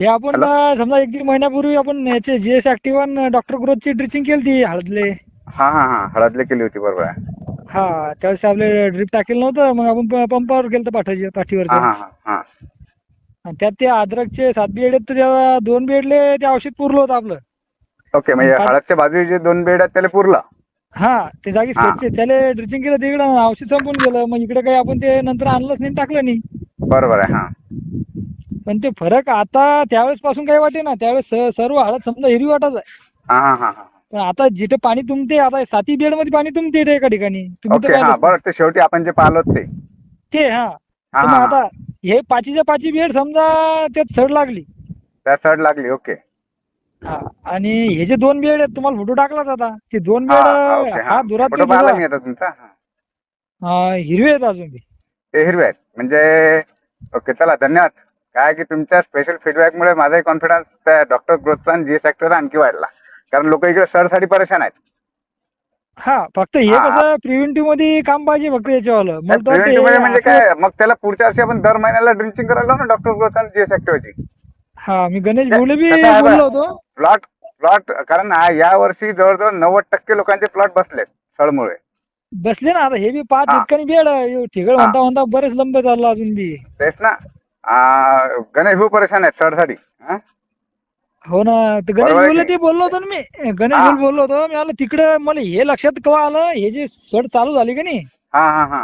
हे आपण समजा एक दीड महिन्यापूर्वी आपण याचे जी एस ऍक्टिव्ह डॉक्टर ग्रोथची ड्रिचिंग केली ती हळदले. हा हा हा. हळदले केली होती बरोबर आहे. हा त्यावेळेस आपले ड्रिप टाकेल नव्हतं मग आपण पंपावर गेलं हा हा हा हा. आणि त्यात ते अद्रकचे सात बेड आहेत त्या दोन बेडले ते औषध पुरलं होतं आपलं. ओके म्हणजे हळदच्या बाजूला जे दोन बेड आहेत त्याला पुरलं. हा ते जागी त्याला ड्रिचिंग केलं तिकडं औषध संपून गेलं मग इकडे काही आपण ते नंतर आणलंच नाही टाकलं नाही. बरोबर आहे हा. पण ते फरक आता त्यावेळेस पासून काही वाटे ना. त्यावेळेस सर्व हळद समजा हिरवी वाटत आहे. हा हा हा हा. पण आता जिथे पाणी तुंबते आता साती बेडमध्ये पाणी तुंबते इथे एका ठिकाणी. तुम्ही तर ओके हा पाहिलंच. बरं ते शेवटी आपण जे पाहिलो ते. ते हा. हा तर मग हा आता हे. पाचीच्या पाची बेड समजा त्यात सड लागली. त्या सड लागली ओके हा आणि हे जे दोन बेड आहेत तुम्हाला फोटो टाकलाच आता. ते दोन हा बेड हा, ओके हा हा. दुरात फोटो पाहिला मी आता तुमचा? हा. हिरवे आहेत अजून बी. ते हिरवे आहेत. म्हणजे ओके चला धन्यवाद. काय की तुमच्या स्पेशल फीडबॅकमुळे माझाही कॉन्फिडन्स त्या डॉक्टर ग्रोथचा आणि जीएस ऍक्टरचा आणखी वाढला. कारण लोक इकडे सडसाठी परेशान आहेत. हा फक्त हे हा. कसं प्रिव्हेंटिव्हमध्ये काम पाहिजे फक्त याच्यावालं. तर प्रिव्हेंटिव्ह हे म्हणजे असं- काय मग त्याला पुढच्या वर्षी आपण दर महिन्याला ड्रिंचिंग करायला लावू ना डॉक्टर ग्रोथ आणि जीएस ऍक्टिव्हची हा मी गणेश बोले बी कसं आहे बोललो बा- होतो. प्लॉट प्लॉट कारण या वर्षी जवळजवळ नव्वद टक्के लोकांचे प्लॉट बसलेत सडमुळे. बसले ना आता हे बी पाच हा. ठिकाणी बेड हा. म्हणता म्हणता बरेच लंब चाललं अजून बी. तेच ना. आ, गणेश भाऊ परेशान आहेत सडसाठी हा? हो ना तर गणेश बरोबर आहे बोलले की? ते बोललो होतो ना मी. गणेश हा. बोल बोललो होतो. मी आलो तिकडं मला हे लक्षात केव्हा आलं? हे जे सड चालू झाली का नाही? हा हा हा.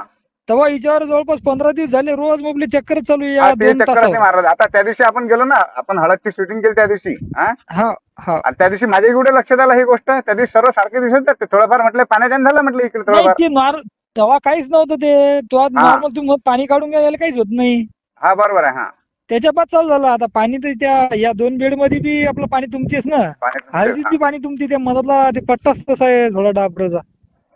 तेव्हा हिच्यावर जवळपास पंधरा दिवस झाले. रोज आपली चक्कर चालू आहे हा, या ते दोन चक्कर तासावर. मारत. आता त्या दिवशी आपण गेलो ना आपण हळदची शूटिंग केली त्या दिवशी हा? हा हा. आणि त्या दिवशी माझ्या कुठे लक्षात आलं ही गोष्ट? त्या दिवशी सर्व सारखे दिसत होते. थोडंफार म्हटलं पाण्याच्या झालं म्हटलं इकडे नाही थोडंफार. ते नॉर तेव्हा काहीच नव्हतं ते. तेव्हा हा. नॉर्मल तुम्ही मग पाणी काढून घ्यायला काहीच होत नाही. हा बरोबर आहे हा. त्याच्या बाद चालू झालं. आता पाणी तर त्या या दोन बेडमध्ये बी आपलं पाणी तुमतेच ना. पाणी तुमचं- हळदीत बी हा. पाणी तुमते त्या मधातला ते पट्टाच तसा आहे थोडा डाबरचा.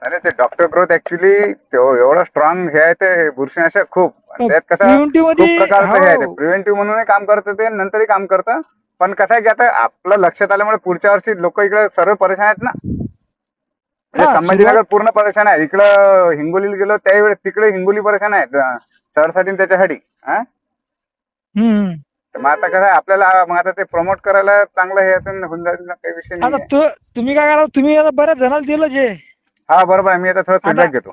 अरे ते डॉक्टर ग्रोथ ऍक्च्युली एवढं स्ट्रॉंग हे आहे ते बुरशीनाशक खूप. आणि त्यात कसं Preventive खूप मध्ये प्रकारचं हे आहे ते. हो. प्रिव्हेंटिव्ह म्हणूनही काम करतं ते नंतरही काम करतं. पण कसं आहे की आता आपलं लक्षात आल्यामुळे पुढच्या वर्षी लोक इकडे सर्व परेशान आहेत ना. म्हणजे हा, संभाजीनगर सुरुवात- पूर्ण परेशान आहे. इकडं हिंगोलीला गेलो त्यावेळेस तिकडे हिंगोली परेशान आहे. सडसाठी आणि त्याच्यासाठी. हा? हम्म. तर मग आता कसं आहे आपल्याला मग आता ते प्रमोट करायला चांगलं हे असेल होऊन जाईल ना, काही विषय आता नाही तू तुम्ही काय करा तुम्ही आता बऱ्याच जणाला दिलं जे. हा बरोबर आहे मी आता थोडं फीडबॅक घेतो.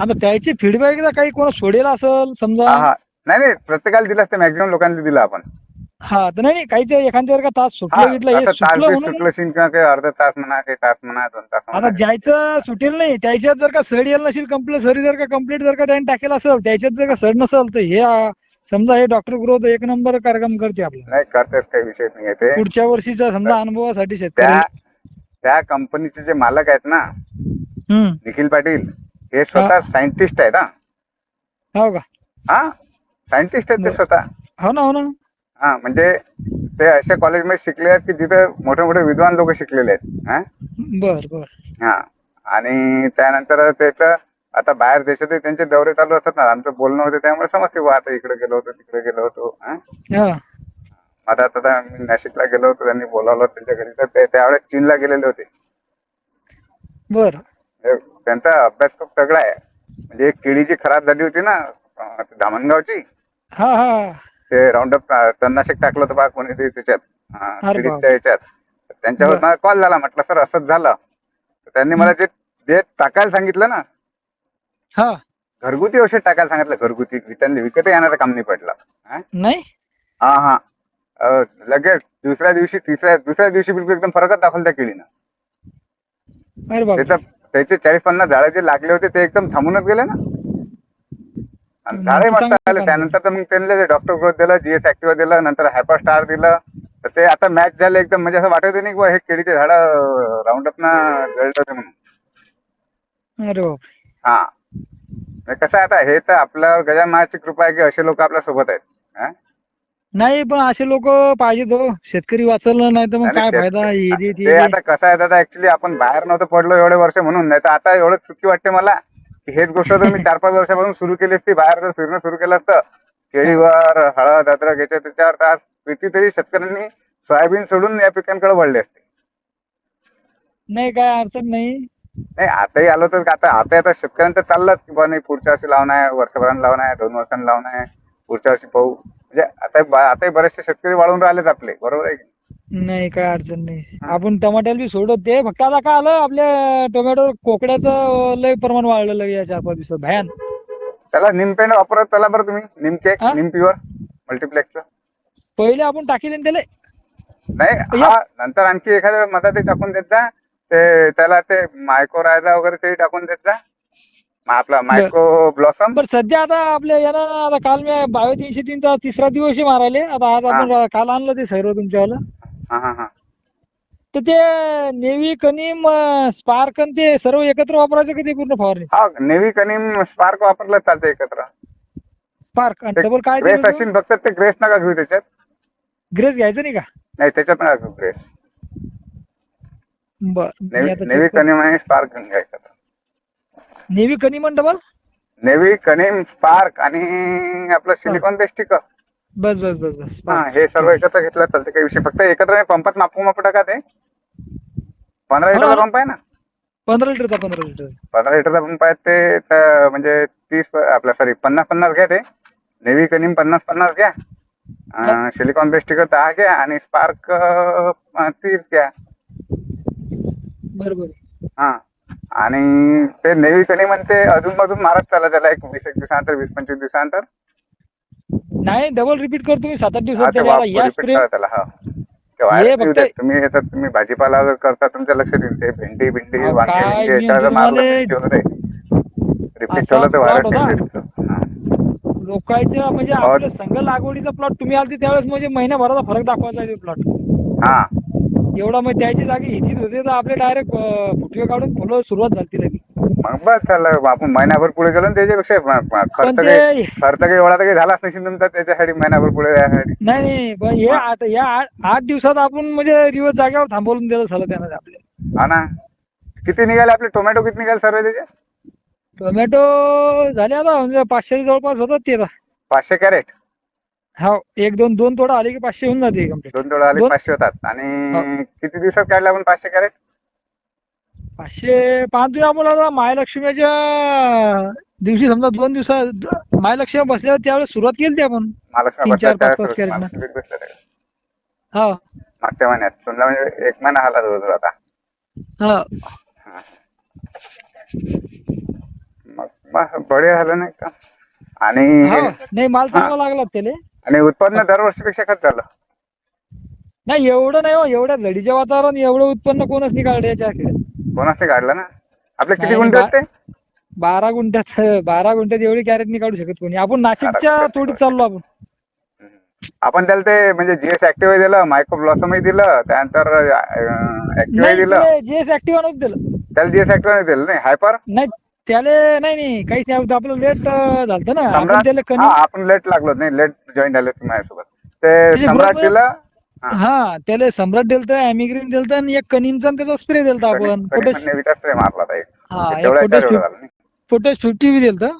आता त्याचे फीडबॅक काही कोणा सोडेल असेल समजा. हा नाही नाही प्रत्येकाला दिलं असतं मॅक्झिमम लोकांनी दिलं आपण. हा तर नाही नाही काही ते एखाद्या का तास हा, सुटलं गिटलं हे सुटलं म्हणून सुटलं शिंक काही अर्धा तास म्हणा काही तास म्हणा दोन तास आता म्हणा ज्याचं सुटेल नाही त्याच्यात जर का सड येईल नसेल कंपल्सरी जर का कंप्लीट जर का त्याने टाकेल असेल त्याच्यात जर का सड नसेल तर हे आ, समजा हे डॉक्टर ग्रोथ एक नंबर कार्यक्रम करते आपला. नाही करतेच काही विषय नाही आहे ते. पुढच्या वर्षीचा समजा अनुभवासाठी त्या शेतकरी. त्या कंपनीचे जे मालक आहेत ना हम्म. निखिल पाटील हे स्वतः सायंटिस्ट आहेत हा. हो का? हा सायंटिस्ट आहेत ते बरं. स्वतः. हो ना हो ना. हा म्हणजे ते अशा कॉलेजमध्ये शिकले आहेत की जिथे मोठे मोठे विद्वान लोक शिकलेले आहेत हा? बर बर. हा आणि त्यानंतर त्याचं आता बाहेर देशातही त्यांचे दौरे चालू असतात ना आमचं बोलणं होतं त्यामुळे समजते बुवा आता इकडे गेलो होतो तिकडे गेलो होतो हा? हा. आता आता मी नाशिकला गेलो होतो त्यांनी बोलावलं त्यांच्या घरी तर ते त्यावेळेस चीनला गेलेले होते. बर. हे- त्यांचा अभ्यास खूप तगडा आहे. म्हणजे एक केळी जी खराब झाली होती ना अं, धामणगावची? हा हा. ते राऊंडअप तणनाशक टाकलं होतं बा कोणी ते त्याच्यात. अं, अरे केळीच्या याच्यात. त्यांच्यावर. मला कॉल झाला म्हटलं सर असंच झालं. तर त्यांनी मला जे जे टाकायला सांगितलं ना हा. घरगुती औषध टाकायला सांगितलं घरगुती. त्यांनी विकत येणारं काम नाही पडलं. हा? नाही? हा हा. अं, लगेच दुसऱ्या दिवशी तिसऱ्या दुसऱ्या दिवशी बिलकुल एकदम फरकच दाखवला त्या केळीनं अरे बाबा त्याचं त्याचे चाळीस पन्नास झाडं जे लागले होते ते एकदम थांबूनच गेले ना. आणि ते मस्त त्यानंतर तर मग त्यांनी डॉक्टर ग्रोथ दिलं जीएस ऍक्टिव्ह दिलं नंतर हायपर स्टार दिलं तर ते आता मॅच झाले एकदम म्हणजे असं वाटत नाही की हे केळीचे झाडं राऊंड अप ना जळले होते म्हणून. हा. म्हणजे कसं आहे आता हे तर आपल्यावर गजान महाराजची कृपा आहे की असे लोक आपल्यासोबत आहेत? नाही पण असे लोक पाहिजेत हो शेतकरी वाचवलं नाही तर मग काय फायदा ते. आता कसं आहे दादा ऍक्च्युली आपण बाहेर नव्हतं पडलो एवढे वर्ष म्हणून नाही तर आता एवढं चुकी वाटते मला. हेच गोष्ट जर मी चार पाच वर्षापासून सुरू केली असती. बाहेर जर फिरणं सुरू केलं असतं केळीवर हळद अद्रक याच्या त्याच्यावर तर आज कितीतरी शेतकऱ्यांनी सोयाबीन सोडून या पिकांकडे वळले असते. नाही काय अडचण नाही. नाही आताही आलो तर आता आता आता शेतकऱ्यांचं चाललंच की बा नाही पुढच्या वर्षी लावणं आहे वर्षभरानं लावणं आहे दोन वर्षांनी लावणं आहे पुढच्या वर्षी पाहू. म्हणजे आता आताही बरेचसे शेतकरी वाढून राहिलेत आपले बरोबर आहे की? नाही काय अडचण नाही. आपण टमाट्याला बी सोडत ते फक्त आता काय आलं आपल्या टोमॅटो कोकड्याचं लय प्रमाण वाढलेलं या चार पाच दिवसात भयान. त्याला निमपेंड वापरत चला बरं तुम्ही निमकेक हा? निम प्युअर मल्टीप्लेक्सचं. पहिले आपण टाकीले त्याला. नाही. हा नंतर आणखी एखाद्या वेळेस मधात टाकून देत जा ते त्याला ते मायको रायझा वगैरे ते टाकून देत जा. आपला मायको ब्लॉसम. बरं सध्या आता आपल्या यानं आता काल मी बायो तीनशे तीनचा तिसरा दिवस आहे मारायले आता आज आपण काल आणलं ते सर्व तुमच्यावालं. हा हा हा. तर ते नेव्ही कनिम स्पार्क आणि ते सर्व एकत्र वापरायचं का ते पूर्ण फवारणी हा नेव्ही कनिम स्पार्क वापरलं चालतं एकत्र. स्पार्क आणि डबल काय ग्रेस असेल फक्त ते ग्रेस नका घेऊ त्याच्यात. ग्रेस घ्यायचं नाही का? नाही त्याच्यात नका घेऊ ग्रेस बर मी नेव्ही आता नेव्ही check करतो. कनिम आणि स्पार्क घेऊन घ्या एकत्र. नेव्ही कनिम आणि डबल नेव्ही कनिम स्पार्क आणि आपलं सिलिकॉन बेस्टिक बस बस बस बस. हा हे सर्व एकत्र घेतलं चालतं काही विषय. फक्त एकत्र नाही, पंपात मापू मापू टाका ते. पंधरा लिटरचा. पंप आहे ना? पंधरा लिटरचा पंधरा लिटरचा पंधरा लिटरचा पंप आहे ते त- म्हणजे तीस आपल्या सॉरी पन्नास पन्नास घ्या ते. नेव्ही कनिम पन्नास पन्नास घ्या. सिलिकॉन बेस्टिकर दहा घ्या आणि स्पार्क तीस घ्या. बरोबर हा. आणि ते नेव्ही कनिम आणि ते अधून मधून मारत चाला त्याला एक वीस एक दिवसानंतर वीस पंचवीस दिवसानंतर. नाही डबल रिपीट करतो मी. सात आठ दिवसात या स्प्रे. तुम्ही तुम्ही भाजीपाला वगैरे करता तुमच्या लक्षात येईल. ते भेंडी भिंडी रिपीट ठेवलं तर. लोकांच्या म्हणजे. आपल्या संघ लागवडीचा प्लॉट तुम्ही आलते त्यावेळेस म्हणजे महिन्याभराचा फरक दाखवायचा प्लॉट हा. एवढा मग त्याची जागी हिचीच होते तर आपले डायरेक्ट फुटवे काढून फुलं सुरुवात झाली लगी मग बस चाललं. आपण महिनाभर पुढे गेलो ना त्याच्यापेक्षा म- म- खर्च पण काही खर्च काही एवढा तर काही झालाच नसेल तुमचा. त्याच्यासाठी महिनाभर पुढे यासाठी नाही नाही पण हे आठ या आठ- आठ दिवसात आपण म्हणजे दिवस जागेवर थांबवून दिलं झालं त्यानं आपल्या. हा ना. किती निघाले आपले? टोमॅटो किती निघाले सर्व त्याचे? टोमॅटो झाले आता म्हणजे पाचशे जवळपास होतात ते आता. पाचशे कॅरेट? हो एक दोन दोन तोडा आले की पाचशे होऊन जाते दोन तोडे आले दोन- पाचशे होतात. आणि किती दिवसात काढले आपण पाचशे कॅरेट? पाचशे पाच दिवस आपण आता महालक्ष्मीच्या दिवशी समजा दोन दिवसात महालक्ष्मी बसल्यावर त्यावेळेस सुरुवात केली आपण. तीन, चार, पाच, पाच कॅरेट ना. महालक्ष्मी बसल्या त्यावेळेस. हा. मागच्या महिन्यात. समजा म्हणजे एक महिना आला जवळजवळ आता. हा. मग बढिया झालं नाही का? आणि हा. नाही माल चांगला लागला त्याले. आणि उत्पन्न दरवर्षीपेक्षा खत झालं. नाही एवढं नाही हो. एवढ्या झडीच्या वातावरण एवढं उत्पन्न कोणच नाही काढलं याच्या कोणाच ते काढलं ना? आपले किती नाही, गुंठे बा- आहेत ते? बारा गुंठ्यात बारा गुंठ्यात एवढी कॅरेट नाही काढू शकत कोणी. आपण नाशिकच्या गुंठ्यात तोडीत चाललो आपण. आपण त्याला ते म्हणजे जीएस ऍक्टिव्ह दिलं मायक्रो ब्लॉसमही दिलं त्यानंतर ऍक्टिव्ह नाही दिलं. जीएस ऍक्टिव्ह नव्हतं दिलं. त्याला जीएस ऍक्टिव्ह नाही दिलं नाही. हायपर नाही त्याले नाही नाही काहीच नाही. होतं. आपलं लेट झालं ना. आपण सम्राट? त्याला हा कमी आपण लेट लागलो. नाही लेट जॉईन झाले तुम्ही माझ्यासोबत. ते त्याचे सम्राट बरोबर- दिलं हा. त्याला सम्राट दिलतं ॲमिग्रीन दिलतं आणि एक कनिमचा त्याचा स्प्रे दिलता आपण. पोटॅश फिफ्टी बी दिलतं.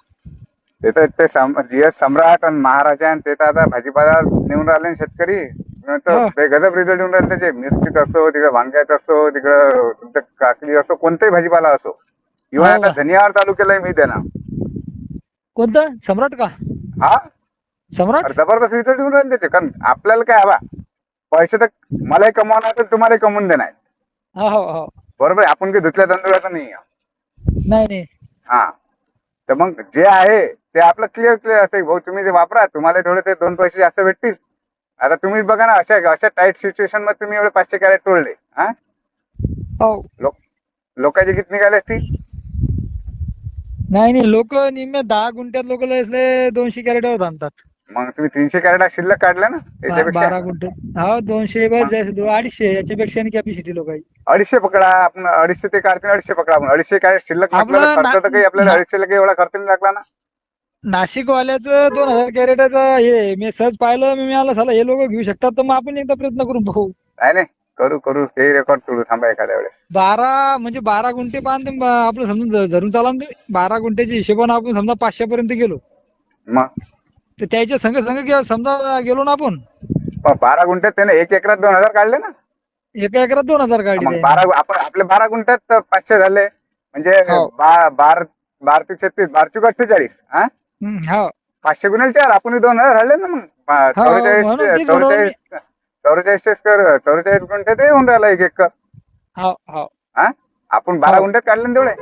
ते तर ते जीएस सम्राट आणि महाराजा आणि ते तर आता भाजीपाला नेऊन राहिले शेतकरी. बेगदब रिझल्ट येऊन राहिले त्याचे मिरचीत असो तिकडे वांग्यात असो तिकडं तुमच्या काकडी असो कोणताही भाजीपाला असो. इव्हन हो आता? धनियावर चालू केलंय मी त्यानं कोणतं? सम्राट का? हा? सम्राट? जबरदस्त रिझल्ट येऊन राहिले त्याचे. कारण आपल्याला काय हवा? पैसे तर मलाही कमवणार तर तुम्हालाही कमवून देणार हा हो हो. बरोबर आहे आपण काही धुतल्या तांदूळाचं नाही आहे. नाही नाही. हा. तर मग जे आहे ते आपलं क्लिअर क्लिअर असते भाऊ तुम्ही ते वापरा. तुम्हाला थोडे ते दोन पैसे जास्त भेटतील. आता तुम्ही बघा ना अशा अशा टाईट सिच्युएशनमध्ये तुम्ही एवढे पाचशे कॅरेट तोडले हा? हो. लोक लोकांचे किती निघाले असतील? नाही नाही. लोक निम्मे दहा गुंठ्यात लोक असले दोनशे कॅरेटवर आणतात. मग तुम्ही तीनशे कॅरेट शिल्लक काढले ना? त्याच्यापेक्षा बारा गुंठ्यात हा दोनशे बस दो- अडीचशे याच्यापेक्षा कॅपॅसिटी लोकांची अडीचशे पकडा आपण अडीचशे ते काढतील अडीचशे पकडा आपण. अडीचशे कॅरेट शिल्लक आपलं म्हटलं तर ना- खर्च तर काही आपल्याला ना- अडीचशे काही एवढा खर्च नाही लागला ना? नाशिक वाल्याचं दोन हजार कॅरेटाचं हे मी सहज पाहिलं मी मिळालं झालं हे लोक घेऊ शकतात तर मग आपण एकदा प्रयत्न करून पाहू नाही नाही. करू करू. ते रेकॉर्ड तोडू थांबा एखाद्या वेळेस. बारा म्हणजे बारा गुंठे पाहून ब- आपलं समजून ध- धरून चाला ना तुम्ही. बारा गुंठ्याच्या हिशोबाने आपण समजा पाचशे पर्यंत गेलो. मग? तर त्याच्या संग संग गे- समजा गेलो ना आपण. मग बारा गुंठ्यात त्याने एक एकरात दोन हजार काढले ना? एका एकरात दोन हजार काढले. मग. बारा आपण आपले बारा गुंठ्यात तर पाचशे झाले. म्हणजे हो. बा- बार बार ते छत्तीस बार चुक अठ्ठेचाळीस हा? हो. पाचशे गुन्हे चार आपण दोन हजार राहिले ना मग. पा- हो, चौवेचाळीस म्हणून चौवेचाळीस चौवेचाळीस कर चौवेचाळीस गुंठे ते होऊन राहिला एक एकर. हो हो. हा? आपण बारा हो. गुंठ्यात काढले ना तेवढे.